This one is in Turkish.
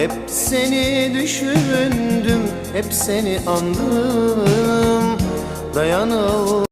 Hep seni düşündüm, hep seni andım. Dayanıl